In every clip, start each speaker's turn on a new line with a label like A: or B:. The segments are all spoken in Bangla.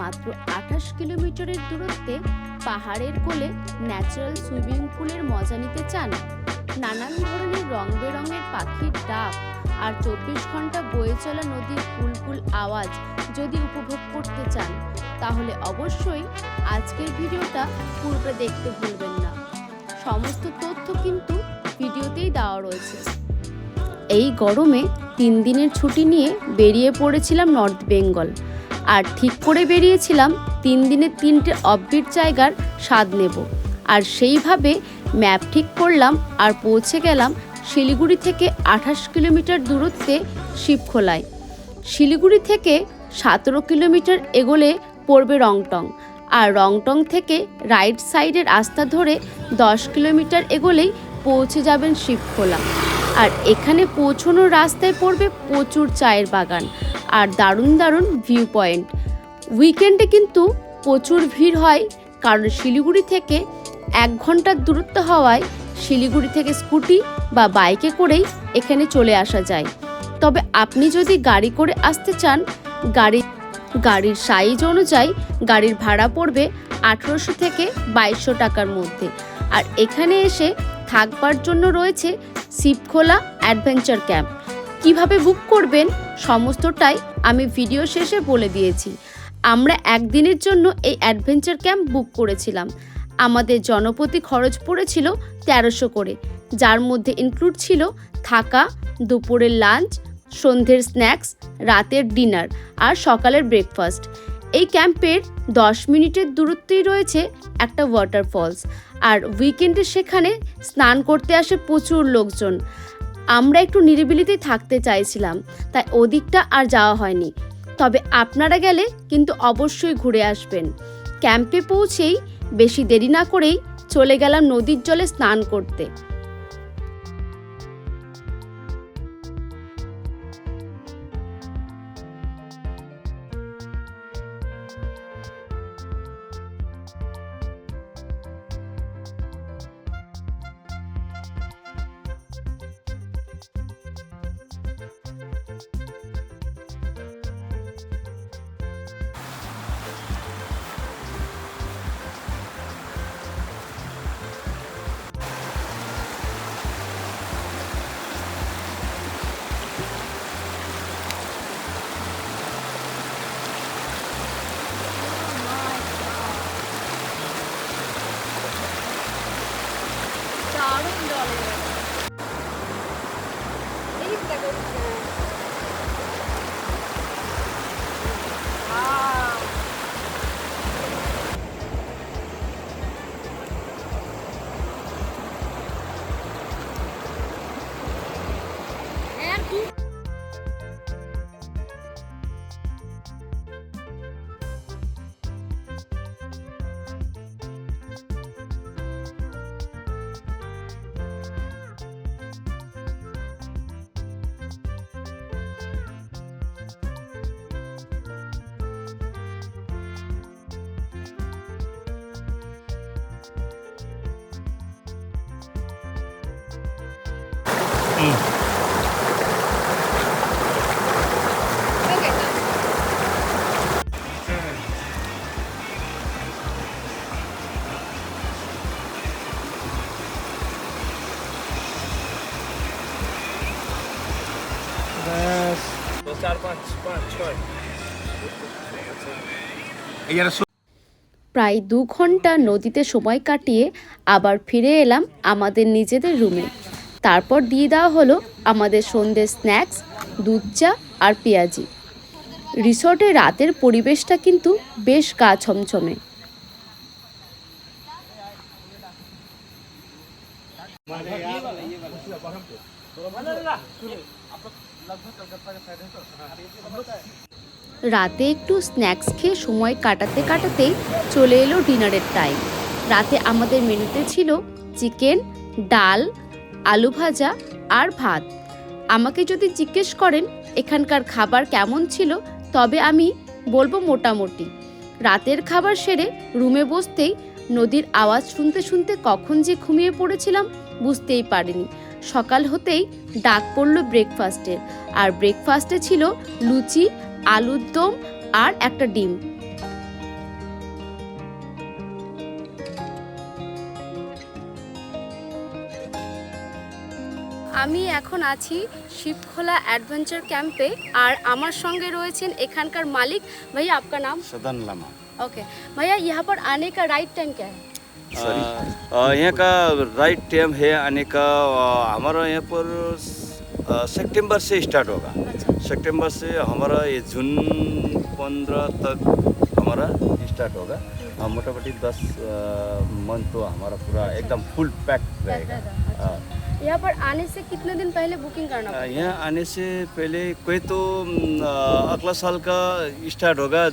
A: মাত্র আঠাশ কিলোমিটারের দূরত্বে পাহাড়ের কোলে ন্যাচারাল সুইমিং পুলের মজা নিতে চান? নানান ধরনের রং বেরঙের পাখির ডাক আর চব্বিশ ঘণ্টা বয়ে চলা নদীর কুলকুল আওয়াজ যদি উপভোগ করতে চান, তাহলে অবশ্যই আজকের ভিডিওটা পুরোটা দেখতে ভুলবেন না। সমস্ত তথ্য কিন্তু ভিডিওতেই দেওয়া রয়েছে। এই গরমে তিন দিনের ছুটি নিয়ে বেরিয়ে পড়েছিলাম নর্থ বেঙ্গল। আর ঠিক করে বেরিয়েছিলাম, তিন দিনের তিনটে অফবিট জায়গার স্বাদ নেব। আর সেইভাবে ম্যাপ ঠিক করলাম আর পৌঁছে গেলাম শিলিগুড়ি থেকে আঠাশ কিলোমিটার দূরত্বে শিবখোলায়। শিলিগুড়ি থেকে সতেরো কিলোমিটার এগোলে পড়বে রংটং আর রংটং থেকে রাইট সাইডের রাস্তা ধরে দশ কিলোমিটার এগোলেই পৌঁছে যাবেন শিবখোলা। আর এখানে পৌঁছানোর রাস্তায় পড়বে প্রচুর চায়ের বাগান আর দারুণ দারুণ ভিউ পয়েন্ট উইকেন্ডে কিন্তু প্রচুর ভিড় হয়, কারণ শিলিগুড়ি থেকে এক ঘণ্টার দূরত্ব হওয়ায় শিলিগুড়ি থেকে স্কুটি বা বাইকে করেই এখানে চলে আসা যায়। তবে আপনি যদি গাড়ি করে আসতে চান, গাড়ি, গাড়ির সাইজ অনুযায়ী গাড়ির ভাড়া পড়বে আঠেরোশো থেকে বাইশশো টাকার মধ্যে। আর এখানে এসে থাকবার জন্য রয়েছে শিবখোলা অ্যাডভেঞ্চার ক্যাম্প। কীভাবে বুক করবেন? সমস্তটাই আমি ভিডিও শেষে বলে দিয়েছি। আমরা একদিনের জন্য এই অ্যাডভেঞ্চার ক্যাম্প বুক করেছিলাম। আমাদের জনপ্রতি খরচ পড়েছিল তেরোশো করে। যার মধ্যে ইনক্লুড ছিল থাকা, দুপুরের লাঞ্চ সন্ধ্যের স্ন্যাক্স রাতের ডিনার আর সকালের ব্রেকফাস্ট এই ক্যাম্পের দশ মিনিটের দূরত্বেই রয়েছে একটা ওয়াটারফলস আর উইকেন্ডে সেখানে স্নান করতে আসে প্রচুর লোকজন। আমরা একটু নিরিবিলিতেই থাকতে চাইছিলাম, তাই ওদিকটা আর যাওয়া হয়নি। তবে আপনারা গেলে কিন্তু অবশ্যই ঘুরে আসবেন। ক্যাম্পে পৌঁছেই বেশি দেরি না করেই চলে গেলাম নদীর জলে স্নান করতে। দারুণ জলে এই প্রায় দু ঘণ্টা নদীতে সময় কাটিয়ে আবার ফিরে এলাম আমাদের নিজেদের রুমে। তারপর দিয়ে দেওয়া হলো আমাদের সন্ধ্যের স্ন্যাক্স, দুধ চা আর পেঁয়াজি। রিসর্টে রাতের পরিবেশটা কিন্তু বেশ গা ছমছমে। রাতে একটু স্ন্যাক্স খেয়ে সময় কাটাতে কাটাতেই চলে এলো ডিনারের টাইম রাতে আমাদের মেনুতে ছিল চিকেন, ডাল আলু ভাজা আর ভাত। আমাকে যদি জিজ্ঞেস করেন, এখানকার খাবার কেমন ছিল, তবে আমি বলব মোটামুটি। রাতের খাবার সেরে রুমে বসতেই নদীর আওয়াজ শুনতে শুনতে কখন যে ঘুমিয়ে পড়েছিলাম বুঝতেই পারিনি। সকাল হতেই ডাক পড়ল ব্রেকফাস্টের আর ব্রেকফাস্টে ছিল লুচি, আলুর দম আর একটা ডিম। আমি এখন আছি শিবখোলা অ্যাডভেঞ্চার ক্যাম্পে আর আমার সঙ্গে রয়েছেন এখানকার মালিক ভাইয়া आपका नाम
B: सदन लमा
A: ओके भैया यहाँ पर आने का राइट टाइम क्या है
B: सॉरी यहाँ का राइट टाइम है आने का अ, हमारा यहाँ पर अ, सितंबर से स्टार्ट होगा
A: अच्छा
B: सितंबर से हमारा ये जून पंद्रह तक हमारा स्टार्ट होगा हाँ, मोटा मोटी दस मंथ तो हमारा पूरा एकदम फुल पैक रहेगा
A: अच्छा।
B: हाँ।
A: यहाँ पर आने से कितने दिन पहले बुकिंग करना
B: यहाँ आने से पहले कोई तो अगला साल का स्टार्ट होगा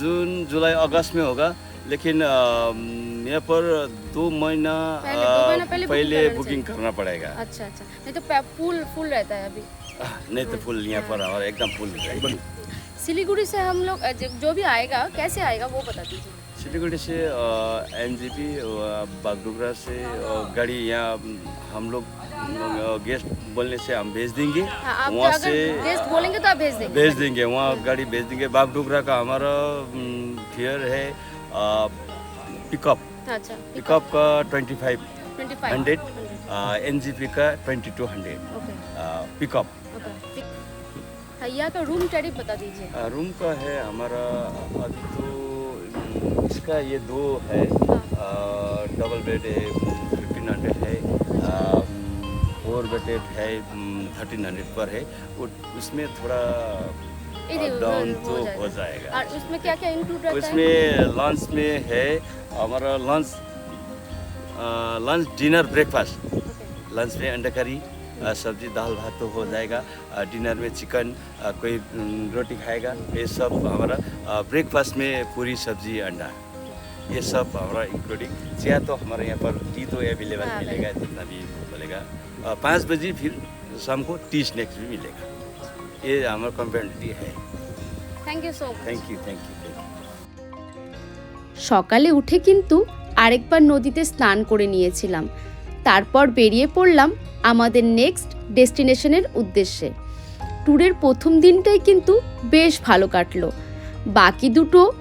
B: जून जुलाई अगस्त में होगा। लेकिन यहाँ पर दो महीना
A: पहले- पहले
B: पहले बुकिंग करना पड़ेगा।
A: अच्छा अच्छा। नहीं तो फुल फुल रहता है अभी।
B: नहीं तो फुल यहाँ पर और एकदम फुल
A: सिलीगुड़ी से हम लोग जो भी आएगा कैसे आएगा वो बता दीजिए।
B: सिलीगुड़ी से एन जी पी बागडोगरा से गाड़ी यहाँ हम लोग गेस्ट बोलने से हम भेज देंगे।
A: हाँ,
B: वहाँ से
A: गेस्ट बोलेंगे तो आप भेज देंगे।
B: भेज देंगे वहाँ गाड़ी भेज देंगे। बागडोगरा का हमारा फेयर है पिकअप।
A: अच्छा
B: पिकअप का
A: twenty five
B: hundred N G P का ट्वेंटी टू हंड्रेड पिकअप।
A: भैया का रूम टैरिफ बता दीजिए।
B: रूम का है हमारा अभी तो इसका ये दो है डबल बेड है फिफ्टीन हंड्रेड है फोर बेडेड है थर्टीन हंड्रेड पर है। वो उसमें थोड़ा डाउन तो
A: हो जाएगा। और उसमें क्या क्या इंक्लूड रहता है?
B: उसमें लंच में है हमारा lunch lunch dinner
A: breakfast
B: lunch में अंडा करी सब्जी दाल भात तो हो जाएगा अ, डिनर में चिकन अ, कोई अम, रोटी खाएगा ये सब हमारा ब्रेकफास्ट में पूरी सब्जी अंडा ये सब हमारा इंक्लूडिंग चाय तो हमारे यहाँ पर टी तो अवेलेबल
A: हाँ,
B: मिलेगा जितना भी बोलेगा अ, पाँच बजे फिर शाम को टी स्नैक्स भी मिलेगा ये हमारा कम्पेनिटी है
A: thank you so much
B: thank you thank you thank you
A: সকালে উঠে কিন্তু আরেকবার নদীতে স্নান করে নিয়েছিলাম তারপর বেরিয়ে পড়লাম আমাদের নেক্সট ডেস্টিনেশনের উদ্দেশ্যে। ট্যুরের প্রথম দিনটাই কিন্তু বেশ ভালো কাটলো। বাকি দুটো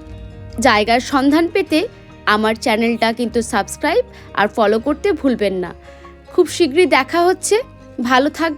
A: জায়গার সন্ধান পেতে আমার চ্যানেলটা কিন্তু সাবস্ক্রাইব আর ফলো করতে ভুলবেন না। খুব শীঘ্রই দেখা হচ্ছে। ভালো থাক